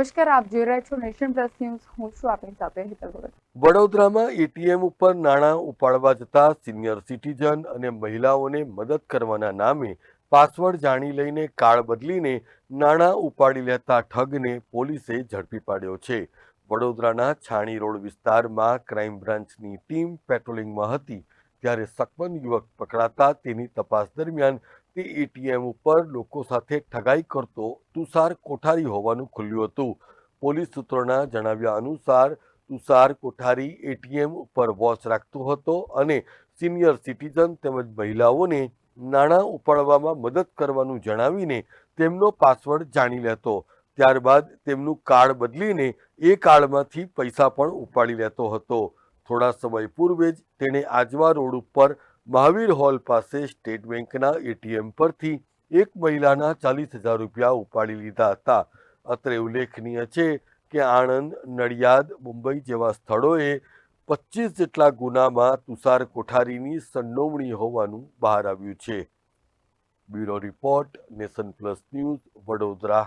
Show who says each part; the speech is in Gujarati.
Speaker 1: નમસ્કાર, આપ જોઈ રહ્યા છો નેશન પ્લસ ન્યૂઝ. હું છું આપની સાથે હિતલ ભગત
Speaker 2: વડોદરામાં એટીએમ ઉપર નાણાં ઉપાડવા જતા સિનિયર સિટીઝન અને મહિલાઓને મદદ કરવાના નામે પાસવર્ડ જાણી લઈને કાળ બદલીને નાણાં ઉપાડી લેતા ઠગને પોલીસે ઝડપી પાડ્યો છે. વડોદરાના છાણી રોડ વિસ્તારમાં ક્રાઇમ બ્રાન્ચની ટીમ પેટ્રોલિંગમાં હતી, ત્યારે સકમન યુવક પકડાતા તેની તપાસ દરમિયાન તે એટીએમ ઉપર લોકો સાથે ઠગાઈ કરતો તુષાર કોઠારી હોવાનું ખુલ્યું હતું. પોલીસ સૂત્રોના જણાવ્યા અનુસાર, તુષાર કોઠારી એટીએમ ઉપર વોચ રાખતો હતો અને સિનિયર સિટીઝન તેમજ મહિલાઓને નાણાં ઉપાડવામાં મદદ કરવાનું જણાવીને તેમનો પાસવર્ડ જાણી લેતો. ત્યારબાદ તેમનું કાર્ડ બદલીને એ કાર્ડમાંથી પૈસા પણ ઉપાડી લેતો હતો. થોડા સમય પૂર્વે જ તેણે આજવા રોડ ઉપર મહાવીર હોલ પાસે સ્ટેટ બેંકના એટીએમ પરથી એક મહિલાના ચાલીસ હજાર રૂપિયા ઉપાડી લીધા હતા. અત્રે ઉલ્લેખનીય છે કે આણંદ, નડિયાદ, મુંબઈ જેવા સ્થળોએ પચીસ જેટલા ગુનામાં તુષાર કોઠારીની સંડોવણી હોવાનું બહાર આવ્યું છે. Bureau report nation plus news Vadodara.